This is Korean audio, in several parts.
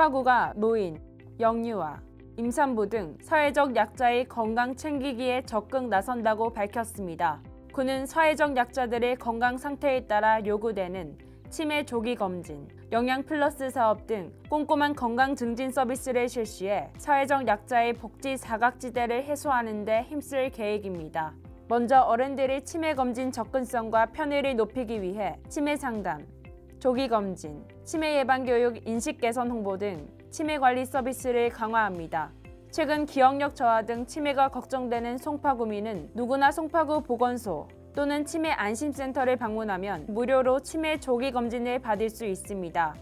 송파구가 노인, 영유아, 임산부 등 사회적 약자의 건강 챙기기에 적극 나선다고 밝혔습니다. 구는 사회적 약자들의 건강 상태에 따라 요구되는 치매 조기 검진, 영양 플러스 사업 등 꼼꼼한 건강 증진 서비스를 실시해 사회적 약자의 복지 사각지대를 해소하는 데 힘쓸 계획입니다. 먼저 어른들의 치매 검진 접근성과 편의를 높이기 위해 치매 상담, 조기 검진, 치매 예방 교육, 인식 개선 홍보 등 치매 관리 서비스를 강화합니다. 최근 기억력 저하 등 치매가 걱정되는 송파구민은 누구나 송파구 보건소 또는 치매 안심센터를 방문하면 무료로 치매 조기 검진을 받을 수 있습니다.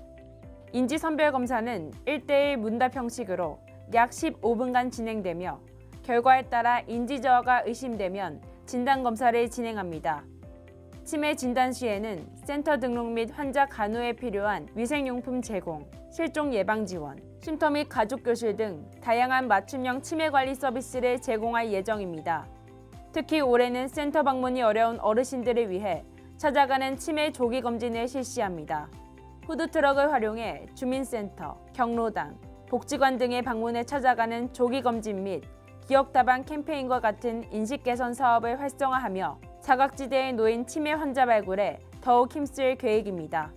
인지선별 검사는 1대1 문답 형식으로 약 15분간 진행되며 결과에 따라 인지 저하가 의심되면 진단 검사를 진행합니다. 치매 진단 시에는 센터 등록 및 환자 간호에 필요한 위생용품 제공, 실종 예방 지원, 쉼터 및 가족 교실 등 다양한 맞춤형 치매 관리 서비스를 제공할 예정입니다. 특히 올해는 센터 방문이 어려운 어르신들을 위해 찾아가는 치매 조기 검진을 실시합니다. 푸드트럭을 활용해 주민센터, 경로당, 복지관 등의 방문에 찾아가는 조기 검진 및 기억 다방 캠페인과 같은 인식 개선 사업을 활성화하며 사각지대에 놓인 치매 환자 발굴에 더욱 힘쓸 계획입니다.